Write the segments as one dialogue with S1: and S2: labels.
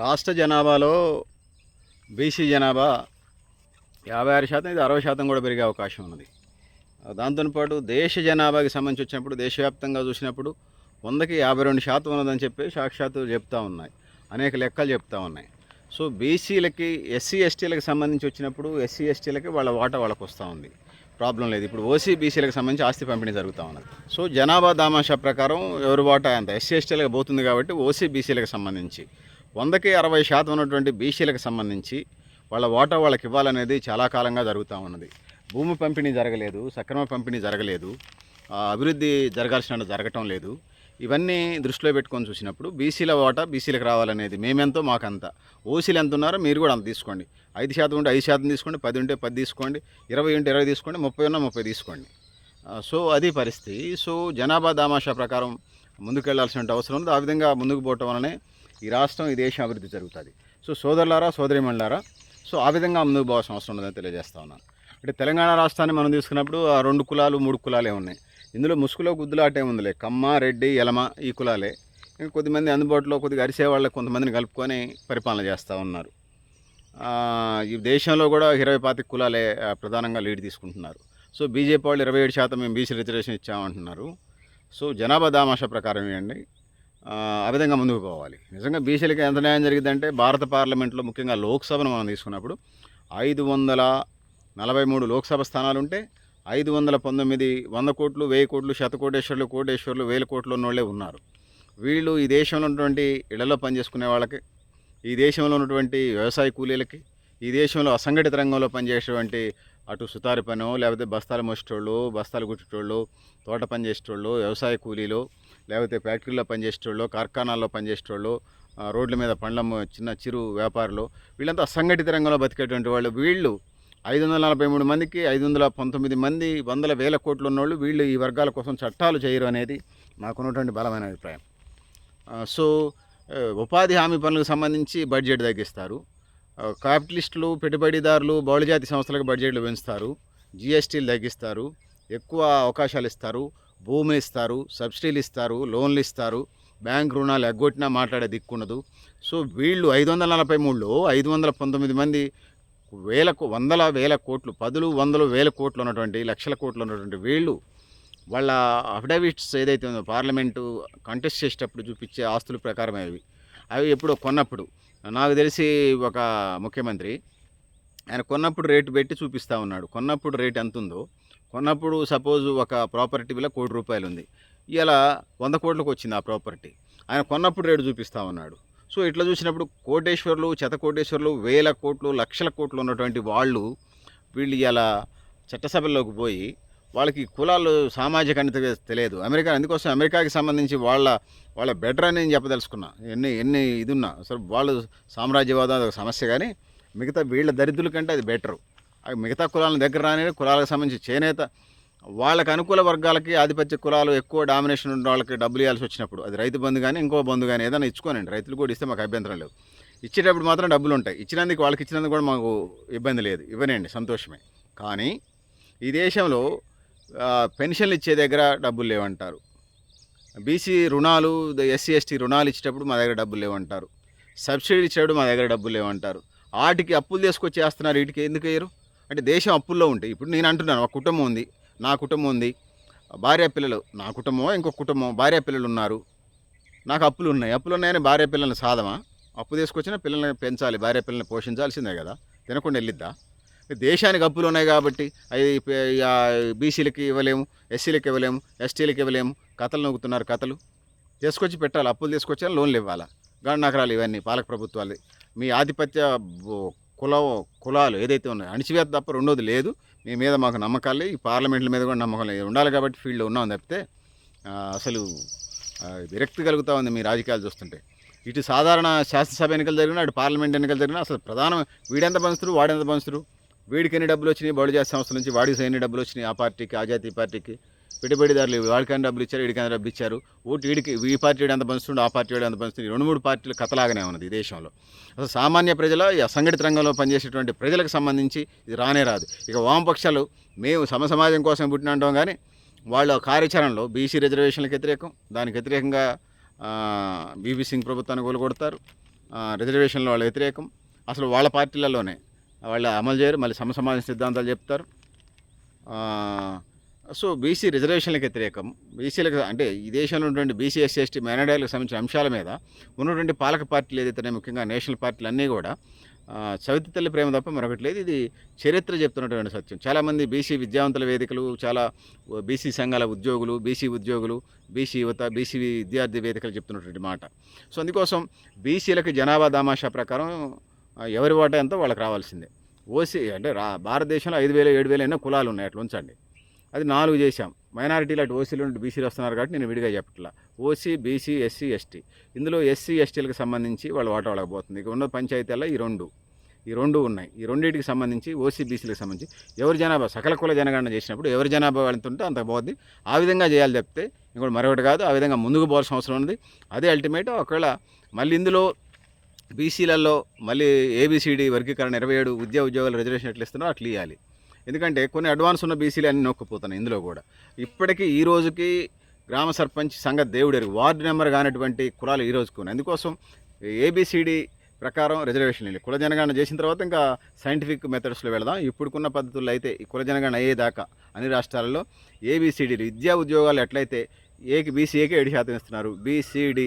S1: రాష్ట్ర జనాభాలో బీసీ జనాభా యాభై ఆరు శాతం ఇది అరవై శాతం కూడా పెరిగే అవకాశం ఉన్నది. దాంతోపాటు దేశ జనాభాకి సంబంధించి వచ్చినప్పుడు దేశవ్యాప్తంగా చూసినప్పుడు వందకి యాభై రెండు శాతం ఉన్నదని చెప్పి సాక్షాత్తు చెప్తా ఉన్నాయి. అనేక లెక్కలు చెప్తా ఉన్నాయి. సో బీసీలకి ఎస్సీ ఎస్టీలకు సంబంధించి వచ్చినప్పుడు ఎస్సీ ఎస్టీలకి వాళ్ళ వాటా వాళ్ళకు వస్తూ ఉంది. ప్రాబ్లం లేదు. ఇప్పుడు ఓసీ బీసీలకు సంబంధించి ఆస్తి పంపిణీ జరుగుతూ ఉన్నది. సో జనాభా దామాషా ప్రకారం ఎవరి వాటా అంత ఎస్సీ ఎస్టీలకు పోతుంది కాబట్టి ఓసీ బీసీలకు సంబంధించి. వందకి అరవై శాతం ఉన్నటువంటి బీసీలకు సంబంధించి వాళ్ళ ఓటా వాళ్ళకి ఇవ్వాలనేది చాలా కాలంగా జరుగుతూ ఉన్నది. భూమి పంపిణీ జరగలేదు సక్రమ పంపిణీ జరగలేదు అభివృద్ధి జరగాల్సిన జరగటం లేదు. ఇవన్నీ దృష్టిలో పెట్టుకొని చూసినప్పుడు బీసీల వాటా బీసీలకు రావాలనేది మేమెంతో మాకంత. ఓసీలు ఎంత ఉన్నారో మీరు కూడా అంత తీసుకోండి. ఐదు శాతం ఉంటే ఐదు శాతం తీసుకోండి పది ఉంటే పది తీసుకోండి ఇరవై ఉంటే ఇరవై తీసుకోండి ముప్పై ఉన్నా ముప్పై తీసుకోండి. సో అది పరిస్థితి. సో జనాభా దామాషా ప్రకారం ముందుకెళ్ళాల్సిన అవసరం ఉంది. ఆ విధంగా ముందుకు పోవటం వలనే ఈ రాష్ట్రం ఈ దేశం అభివృద్ధి జరుగుతుంది. సో సోదరులారా సోదరిమణులారా సో ఆ విధంగా ముందుకు పోవాల్సిన అవసరం ఉందని తెలియజేస్తా ఉన్నాను. అంటే తెలంగాణ రాష్ట్రాన్ని మనం తీసుకున్నప్పుడు ఆ రెండు కులాలు మూడు కులాలే ఉన్నాయి. ఇందులో ముసుగులో గుద్దులాటే ఉందిలే. కమ్మ రెడ్డి ఎలమ ఈ కులాలే. ఇంకా కొద్దిమంది అందుబాటులో కొద్దిగా అరిసే వాళ్ళకి కొంతమందిని కలుపుకొని పరిపాలన చేస్తూ ఉన్నారు. ఈ దేశంలో కూడా ఇరవై పాతిక కులాలే ప్రధానంగా లీడ్ తీసుకుంటున్నారు. సో బీజేపీ వాళ్ళు ఇరవై ఏడు శాతం మేము బీసీ రిజర్వేషన్ ఇచ్చామంటున్నారు. సో జనాభా దామాషా ప్రకారం ఏంటి ఆ విధంగా ముందుకు పోవాలి. నిజంగా బీసీలకి ఎంత న్యాయం జరిగిందంటే భారత పార్లమెంట్లో ముఖ్యంగా లోక్సభను మనం తీసుకున్నప్పుడు ఐదు వందల నలభై మూడు లోక్సభ స్థానాలు ఉంటే ఐదు వందల పంతొమ్మిది వంద కోట్లు వెయ్యి కోట్లు శతకోటేశ్వర్లు కోటేశ్వర్లు వేల కోట్లు ఉన్నోళ్ళే ఉన్నారు. వీళ్ళు ఈ దేశంలో ఉన్నటువంటి ఇళ్ళలో పనిచేసుకునే వాళ్ళకి ఈ దేశంలో ఉన్నటువంటి వ్యవసాయ కూలీలకి ఈ దేశంలో అసంఘటిత రంగంలో పనిచేసేటువంటి అటు సుతారి పనో లేకపోతే బస్తాలు మోసేటోళ్ళు బస్తాలు కుట్టేటోళ్ళు తోట పని చేసేటోళ్ళు వ్యవసాయ కూలీలు లేకపోతే ఫ్యాక్టరీలో పనిచేసేటోళ్ళు కార్ఖానాల్లో పనిచేసేటోళ్ళు రోడ్ల మీద పండ్ల చిన్న చిరు వ్యాపారులు వీళ్ళంతా అసంఘటిత రంగంలో బతికేటువంటి వాళ్ళు. వీళ్ళు ఐదు వందల నలభై మూడు మందికి ఐదు వందల పంతొమ్మిది మంది వందల వేల కోట్లు ఉన్నోళ్ళు వీళ్ళు ఈ వర్గాల కోసం చట్టాలు చేయరు అనేది నాకున్నటువంటి బలమైన అభిప్రాయం. సో ఉపాధి హామీ పనులకు సంబంధించి బడ్జెట్ తగ్గిస్తారు. క్యాపిటలిస్టులు పెట్టుబడిదారులు బహుళజాతి సంస్థలకు బడ్జెట్లు పెంచుతారు జిఎస్టీలు తగ్గిస్తారు ఎక్కువ అవకాశాలు ఇస్తారు భూమి ఇస్తారు సబ్సిడీలు ఇస్తారు లోన్లు ఇస్తారు బ్యాంక్ రుణాలు ఎగ్గొట్టినా మాట్లాడే దిక్కుండదు సో వీళ్ళు ఐదు వందల నలభై మూడులో ఐదు వందల పంతొమ్మిది మంది వేలకు వందల వేల కోట్లు పదులు వందలు వేల కోట్లు ఉన్నటువంటి లక్షల కోట్లు ఉన్నటువంటి వీళ్ళు వాళ్ళ అఫిడవిట్స్ ఏదైతే ఉందో పార్లమెంటు కంటెస్ట్ చేసేటప్పుడు చూపించే ఆస్తుల ప్రకారమే అవి. అవి ఎప్పుడో కొన్నప్పుడు. నాకు తెలిసి ఒక ముఖ్యమంత్రి ఆయన కొన్నప్పుడు రేటు పెట్టి చూపిస్తూ ఉన్నాడు. కొన్నప్పుడు రేట్ ఎంత ఉందో కొన్నప్పుడు సపోజ్ ఒక ప్రాపర్టీ విలువ కోటి రూపాయలు ఉంది ఇలా వంద కోట్లకు వచ్చింది ఆ ప్రాపర్టీ. ఆయన కొన్నప్పుడు రేటు చూపిస్తూ ఉన్నాడు. సో ఇట్లా చూసినప్పుడు కోటేశ్వర్లు కోటేశ్వర్లు వేల కోట్లు లక్షల కోట్లు ఉన్నటువంటి వాళ్ళు వీళ్ళు ఇలా చట్టసభల్లోకి పోయి వాళ్ళకి కులాలు సామాజిక అనేది తెలియదు. అమెరికా అందుకోసం అమెరికాకి సంబంధించి వాళ్ళ వాళ్ళ బెటర్ అని నేను చెప్పదలుచుకున్నా. ఎన్ని ఎన్ని ఇది ఉన్నా అసలు వాళ్ళు సామ్రాజ్యవాదం అది ఒక సమస్య కానీ మిగతా వీళ్ళ దరిద్రుల కంటే అది బెటరు అవి మిగతా కులాల దగ్గర రాని కులాలకు సంబంధించి చేనేత. వాళ్ళకి అనుకూల వర్గాలకి ఆధిపత్య కులాలు ఎక్కువ డామినేషన్ ఉన్న వాళ్ళకి డబ్బులు ఇవ్వాల్సి వచ్చినప్పుడు అది రైతు బంధు కానీ ఇంకో బంధు కానీ ఏదైనా ఇచ్చుకోనండి. రైతులు కూడా ఇస్తే మాకు అభ్యంతరం లేదు ఇచ్చేటప్పుడు మాత్రం డబ్బులు ఉంటాయి. ఇచ్చినందుకు వాళ్ళకి ఇచ్చినందుకు కూడా మాకు ఇబ్బంది లేదు. ఇవ్వనండి సంతోషమే. కానీ ఈ దేశంలో పెన్షన్లు ఇచ్చే దగ్గర డబ్బులు లేవంటారు. బీసీ రుణాలు ఎస్సీ ఎస్టీ రుణాలు ఇచ్చేటప్పుడు మా దగ్గర డబ్బులు లేవంటారు. సబ్సిడీ ఇచ్చేటప్పుడు మా దగ్గర డబ్బులు లేవంటారు. వాటికి అప్పులు తీసుకొచ్చి వేస్తున్నారు వీటికి ఎందుకు వేయరు? అంటే దేశం అప్పుల్లో ఉంటాయి ఇప్పుడు నేను అంటున్నాను ఒక కుటుంబం ఉంది నా కుటుంబం ఉంది భార్య పిల్లలు నా కుటుంబం ఇంకొక కుటుంబం భార్య పిల్లలు ఉన్నారు. నాకు అప్పులు ఉన్నాయి అప్పులు ఉన్నాయని భార్య పిల్లల్ని సాధమా? అప్పు తీసుకొచ్చిన పిల్లల్ని పెంచాలి భార్య పిల్లల్ని పోషించాల్సిందే కదా తినకుండా వెళ్ళిద్దా? దేశానికి అప్పులు ఉన్నాయి కాబట్టి అవి బీసీలకి ఇవ్వలేము ఎస్సీలకి ఇవ్వలేము ఎస్టీలకి ఇవ్వలేము. కథలు నొక్కుతున్నారు కథలు. తీసుకొచ్చి పెట్టాలి అప్పులు తీసుకొచ్చి లోన్లు ఇవ్వాలి? గణనగరాలు ఇవన్నీ పాలక ప్రభుత్వాలు మీ ఆధిపత్య కుల కులాలు ఏదైతే ఉన్నాయో అణిచివేత తప్ప రెండోది లేదు. మీ మీద మాకు నమ్మకాలు ఈ పార్లమెంట్ల మీద కూడా నమ్మకం లేదు. ఉండాలి కాబట్టి ఫీల్డ్లో ఉన్నాం తప్పితే అసలు విరక్తి కలుగుతూ ఉంది మీ రాజకీయాలు చూస్తుంటే. ఇటు సాధారణ శాసనసభ ఎన్నికలు జరిగినా అటు పార్లమెంట్ ఎన్నికలు జరిగినా అసలు ప్రధాన వీడెంత పంచుతురు వాడెంత పంచుతురు? వీడికి ఎన్ని డబ్బులు వచ్చినాయి బౌళ జాతి సంస్థల నుంచి వాడికి ఎన్ని డబ్బులు వచ్చినాయి ఆ పార్టీకి ఆ జాతీయ పార్టీకి? పెట్టుబడిదారులు వాడికి అన్ని డబ్బులు ఇచ్చారు వీడికి ఎంత డబ్బులు ఇచ్చారు ఓటు వీడికి ఈ పార్టీ ఎంత పంచుతుండే ఆ పార్టీ ఎంత పంచుతుంది? రెండు మూడు పార్టీలు కథలాగానే ఉన్నది ఈ దేశంలో. అసలు సామాన్య ప్రజల ఈ అసంఘటిత రంగంలో పనిచేసేటువంటి ప్రజలకు సంబంధించి ఇది రానే రాదు. ఇక వామపక్షాలు మేము సమ సమాజం కోసం పుట్టినంటాం కానీ వాళ్ళ కార్యాచరణలో బీసీ రిజర్వేషన్లకు వ్యతిరేకం దానికి వ్యతిరేకంగా బీబీ సింగ్ ప్రభుత్వాన్ని కొలగొడతారు ఆ, రిజర్వేషన్లో వాళ్ళ వ్యతిరేకం. అసలు వాళ్ళ పార్టీలలోనే వాళ్ళు అమలు చేయరు మళ్ళీ సమసమాజ సిద్ధాంతాలు చెప్తారు. సో బీసీ రిజర్వేషన్లకు వ్యతిరేకం. బీసీలకు అంటే ఈ దేశంలో ఉన్నటువంటి బీసీ ఎస్సీ ఎస్టీ మైనార్టీలకు సంబంధించిన అంశాల మీద ఉన్నటువంటి పాలక పార్టీలు ఏదైతే ముఖ్యంగా నేషనల్ పార్టీలు అన్నీ కూడా చవితి సవితి తల్లి ప్రేమ తప్ప మరొకటి లేదు. ఇది చరిత్ర చెప్తున్నటువంటి సత్యం. చాలామంది బీసీ విద్యావంతుల వేదికలు చాలా బీసీ సంఘాల ఉద్యోగులు బీసీ ఉద్యోగులు బీసీ యువత బీసీ విద్యార్థి వేదికలు చెప్తున్నటువంటి మాట. సో అందుకోసం బీసీలకు జనాభా దామాషా ప్రకారం ఎవరి వాటా ఎంతో వాళ్ళకి రావాల్సిందే. ఓసీ అంటే రా భారతదేశంలో ఐదు వేలు ఏడు వేలు ఎన్నో కులాలు ఉన్నాయి అట్లా ఉంచండి. అది నాలుగు చేశాం. మైనారిటీలు అటు ఓసీలు ఉంటే బీసీలు వస్తున్నారు కాబట్టి నేను విడిగా చెప్పట్లా. OC BC SC ST. ఇందులో ఎస్సీ ఎస్టీలకు సంబంధించి వాళ్ళ వాటా వాళ్ళకి పోతుంది. ఇక ఉన్న పంచాయతీల్లో ఈ రెండు. ఈ రెండు ఉన్నాయి. ఈ రెండింటికి సంబంధించి ఓసీ బీసీలకు సంబంధించి ఎవరి జనాభా సకల కుల జనగణన చేసినప్పుడు ఎవరి జనాభా వెళ్తుంటే అంత పోద్ది ఆ విధంగా చేయాలి చెప్తే ఇంకోటి మరొకటి కాదు. ఆ విధంగా ముందుకు పోవాల్సిన అవసరం ఉంది అదే అల్టిమేట్ ఒకవేళ మళ్ళీ ఇందులో బీసీలలో మళ్ళీ ఏబిసిడి వర్గీకరణ ఇరవై ఏడు విద్యా ఉద్యోగాలు రిజర్వేషన్ ఎట్లా ఇస్తున్నారో అట్లా ఇవ్వాలి ఎందుకంటే కొన్ని అడ్వాన్స్ ఉన్న బీసీలు అన్ని నొక్కిపోతున్నాయి ఇందులో కూడా. ఇప్పటికీ ఈ రోజుకి గ్రామ సర్పంచ్ సంఘ దేవుడు వార్డు నెంబర్ కానటువంటి కులాలు ఈ రోజుకు ఉన్నాయి. అందుకోసం ఏబిసిడి ప్రకారం రిజర్వేషన్ లేదు కుల జనగణన చేసిన తర్వాత ఇంకా సైంటిఫిక్ మెథడ్స్లో వెళదాం. ఇప్పుడుకున్న పద్ధతుల్లో అయితే ఈ కుల జనగణన అయ్యేదాకా అన్ని రాష్ట్రాలలో ఏబిసిడీలు విద్యా ఉద్యోగాలు ఎట్లయితే ఏకి బీసీఏకి ఏడు శాతం ఇస్తున్నారు. బీసీడీ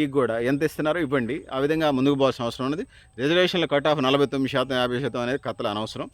S1: ఈ కూడా ఎంత ఇస్తున్నారో ఇవ్వండి. ఆ విధంగా ముందుకు పోవాల్సిన అవసరం ఉన్నది. రిజర్వేషన్ల కట్ ఆఫ్ నలభై తొమ్మిది శాతం యాభై శాతం అనేది కథలు అనవసరం.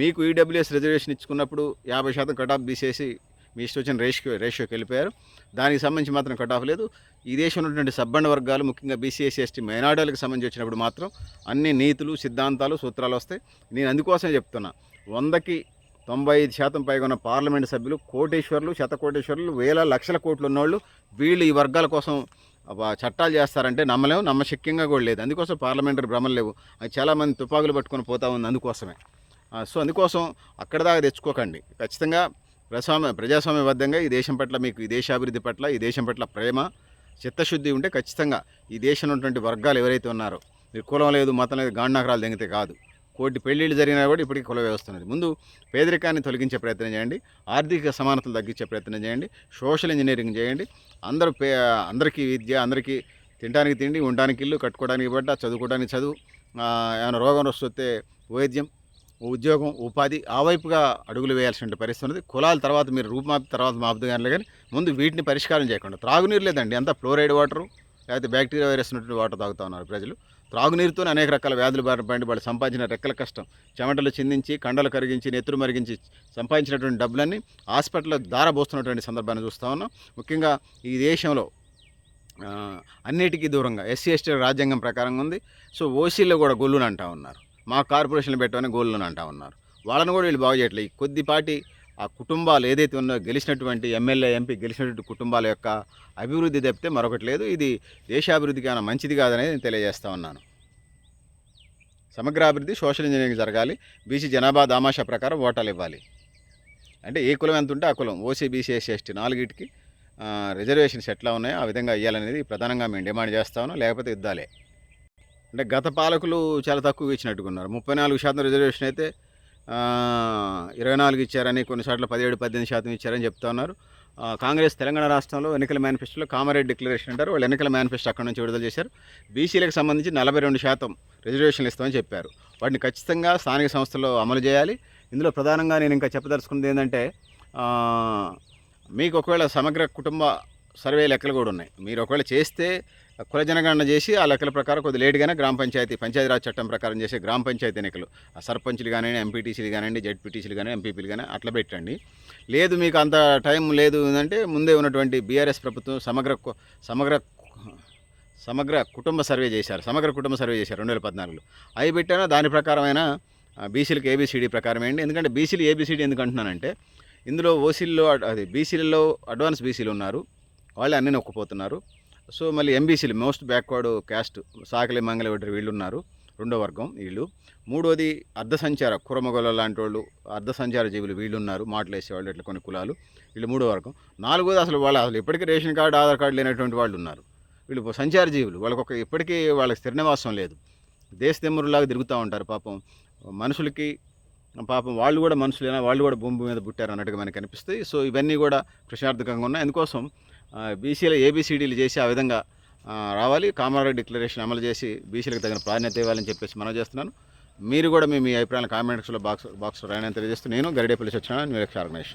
S1: మీకు ఈడబ్ల్యూఎస్ రిజర్వేషన్ ఇచ్చుకున్నప్పుడు యాభై శాతం కట్ ఆఫ్ తీసేసి మీ ఇష్టం వచ్చిన రేషియో రేషియోకి వెళ్ళిపోయారు. దానికి సంబంధించి మాత్రం కట్ ఆఫ్ లేదు. ఈ దేశంలో ఉన్నటువంటి సబ్బండ వర్గాలు ముఖ్యంగా బీసీ ఎస్టీ మైనార్టీలకు సంబంధించి వచ్చినప్పుడు మాత్రం అన్ని నీతులు సిద్ధాంతాలు సూత్రాలు వస్తాయి. నేను అందుకోసమే చెప్తున్నా. వందకి తొంభై ఐదు శాతం పైగా ఉన్న పార్లమెంట్ సభ్యులు కోటేశ్వర్లు శతకోటేశ్వర్లు వేల లక్షల కోట్లు ఉన్నవాళ్ళు వీళ్ళు ఈ వర్గాల కోసం చట్టాలు చేస్తారంటే నమ్మలేము నమ్మశక్యంగా కూడా లేదు. అందుకోసం పార్లమెంటరీ భ్రమలు లేవు. అది చాలామంది తుపాకులు పట్టుకొని పోతా ఉంది అందుకోసమే. సో అందుకోసం అక్కడ దాకా తెచ్చుకోకండి. ఖచ్చితంగా ప్రజాస్వామ్య ప్రజాస్వామ్యబద్ధంగా ఈ దేశం పట్ల మీకు ఈ దేశాభివృద్ధి పట్ల ఈ దేశం పట్ల ప్రేమ చిత్తశుద్ధి ఉంటే ఖచ్చితంగా ఈ దేశంలో ఉన్నటువంటి వర్గాలు ఎవరైతే ఉన్నారో మీరు కులం లేదు మతం లేదు గాండాకరాలు దెంగితే కాదు. కోటి పెళ్ళిళ్ళు జరిగినా కూడా ఇప్పటికీ కుల వ్యవస్థ ఉన్నది. ముందు పేదరికాన్ని తొలగించే ప్రయత్నం చేయండి ఆర్థిక సమానతలు తగ్గించే ప్రయత్నం చేయండి సోషల్ ఇంజనీరింగ్ చేయండి అందరూ పే అందరికీ విద్య అందరికీ తినడానికి తిండి ఉండడానికి ఇల్లు కట్టుకోవడానికి బట్ట చదువుకోవడానికి చదువు ఏమైనా రోగం వస్తే వైద్యం ఉద్యోగం ఉపాధి ఆ వైపుగా అడుగులు వేయాల్సిన పరిస్థితి ఉన్నది. కులాల తర్వాత మీరు రూపుమాపి తర్వాత మాపుదు కానీ కానీ ముందు వీటిని పరిష్కారం చేయకుండా త్రాగునీరు లేదండి. అంతా ఫ్లోరైడ్ వాటరు లేకపోతే బ్యాక్టీరియా వైరస్ ఉన్నటువంటి వాటర్ తాగుతూ ఉన్నారు ప్రజలు. త్రాగునీరుతో అనేక రకాల వ్యాధులు బారిన పడి వాళ్ళు సంపాదించిన రెక్కల కష్టం. చెమటలు చిందించి కండలు కరిగించి నెత్తురు మరిగించి సంపాదించినటువంటి డబ్బులన్నీ హాస్పిటల్లో దారబోస్తున్నటువంటి సందర్భాన్ని చూస్తూ ఉన్నాం. ముఖ్యంగా ఈ దేశంలో అన్నిటికీ దూరంగా ఎస్సీ ఎస్టీ రాజ్యాంగం ప్రకారంగా ఉంది. సో ఓసీలో కూడా గొల్లుని అంటా ఉన్నారు. మా కార్పొరేషన్లు పెట్టమని గోళ్ళని అంటా ఉన్నారు. వాళ్ళని కూడా వీళ్ళు బాగు చేయట్లేదు కొద్దిపాటి ఆ కుటుంబాలు ఏదైతే ఉన్నో గెలిచినటువంటి ఎమ్మెల్యే ఎంపీ గెలిచినటువంటి కుటుంబాల యొక్క అభివృద్ధి తప్పితే మరొకటి లేదు. ఇది దేశాభివృద్ధికి అయినా మంచిది కాదనేది నేను తెలియజేస్తా ఉన్నాను. సమగ్రాభివృద్ధి సోషల్ ఇంజనీరింగ్ జరగాలి. బీసీ జనాభా దామాషా ప్రకారం ఓటాలు ఇవ్వాలి. అంటే ఏ కులం ఎంత ఉంటే ఆ కులం. ఓసీ బీసీ ఎస్సీ ఎస్టీ నాలుగిటికి రిజర్వేషన్స్ ఎట్లా ఉన్నాయో ఆ విధంగా ఇవ్వాలనేది ప్రధానంగా మేము డిమాండ్ చేస్తాను లేకపోతే యుద్ధాలే. అంటే గత పాలకులు చాలా తక్కువ ఇచ్చినట్టుకున్నారు ముప్పై నాలుగు శాతం రిజర్వేషన్ అయితే ఇరవై నాలుగు ఇచ్చారని కొన్నిసార్లు పదిహేడు పద్దెనిమిది శాతం ఇచ్చారని చెప్తా ఉన్నారు. కాంగ్రెస్ తెలంగాణ రాష్ట్రంలో ఎన్నికల మేనిఫెస్టోలో కామారెడ్డి డిక్లరేషన్ అంటారు. వాళ్ళు ఎన్నికల మేనిఫెస్టో అక్కడ నుంచి విడుదల చేశారు. బీసీలకు సంబంధించి నలభై రెండు శాతం రిజర్వేషన్లు ఇస్తామని చెప్పారు. వాటిని ఖచ్చితంగా స్థానిక సంస్థల్లో అమలు చేయాలి. ఇందులో ప్రధానంగా నేను ఇంకా చెప్పదలుచుకున్నది ఏంటంటే మీకు ఒకవేళ సమగ్ర కుటుంబ సర్వే లెక్కలు కూడా ఉన్నాయి. మీరు ఒకవేళ చేస్తే కుల జనగణన చేసి ఆ లెక్కల ప్రకారం కొద్ది లేటుగానే గ్రామ పంచాయతీ పంచాయతీరాజ్ చట్టం ప్రకారం చేసే గ్రామ పంచాయతీ ఎన్నికలు. ఆ సర్పంచ్లు కానివ్వండి ఎంపీటీసీలు కానివ్వండి జెడ్పీటీసీలు కానీ ఎంపీపీలు కానీ అట్లా పెట్టండి. లేదు మీకు అంత టైం లేదు అంటే ముందే ఉన్నటువంటి బీఆర్ఎస్ ప్రభుత్వం సమగ్ర కు- సమగ్ర సమగ్ర కుటుంబ సర్వే చేశారు. సమగ్ర కుటుంబ సర్వే చేశారు రెండు వేల పద్నాలుగులో. అవి పెట్టాను? దాని ప్రకారమైన బీసీలకు ఏబీసీడీ ప్రకారం ఏంటి ఎందుకంటే బీసీలు ఏబీసీడీ ఎందుకు అంటున్నానంటే ఇందులో ఓసీల్లో అది బీసీలలో అడ్వాన్స్ బీసీలు ఉన్నారు. వాళ్ళు అన్నీ నొక్కిపోతున్నారు. సో మళ్ళీ ఎంబీసీలు మోస్ట్ బ్యాక్వర్డ్ క్యాస్ట్ సాకలి మంగళ వీళ్ళు ఉన్నారు రెండో వర్గం వీళ్ళు. మూడోది అర్ధ సంచార కురమగొల్ల లాంటి వాళ్ళు అర్ధ సంచార జీవులు వీళ్ళు ఉన్నారు మాటలు వేసేవాళ్ళు ఇట్లా కొన్ని కులాలు. వీళ్ళు మూడో వర్గం. నాలుగోది అసలు వాళ్ళు అసలు ఇప్పటికీ రేషన్ కార్డు ఆధార్ కార్డు లేనటువంటి వాళ్ళు ఉన్నారు. వీళ్ళు సంచార జీవులు. వాళ్ళకి ఒక ఇప్పటికీ వాళ్ళకి స్థిర నివాసం లేదు దేశదెమ్మరులాగా తిరుగుతూ ఉంటారు పాపం. మనుషులకి పాపం వాళ్ళు కూడా మనుషులైనా వాళ్ళు కూడా భూమి మీద పుట్టారు అన్నట్టుగా మనకి అనిపిస్తాయి. సో ఇవన్నీ కూడా ప్రశ్నార్థకంగా ఉన్నాయి. అందుకోసం బీసీలో ఏబీసీడీలు చేసి ఆ విధంగా రావాలి. కామారెడ్డి డిక్లరేషన్ అమలు చేసి బీసీలకు తగిన ప్రాధాన్యత ఇవ్వాలని చెప్పేసి మనం చేస్తున్నాను. మీరు కూడా మీ అభిప్రాయాలు కామెంట్స్లో బాక్స్ బాక్స్లో రాయని తెలియజేస్తూ నేను గరిడేపల్లి సత్యనారాయణ నిరక్ష ఆర్గనైజేషన్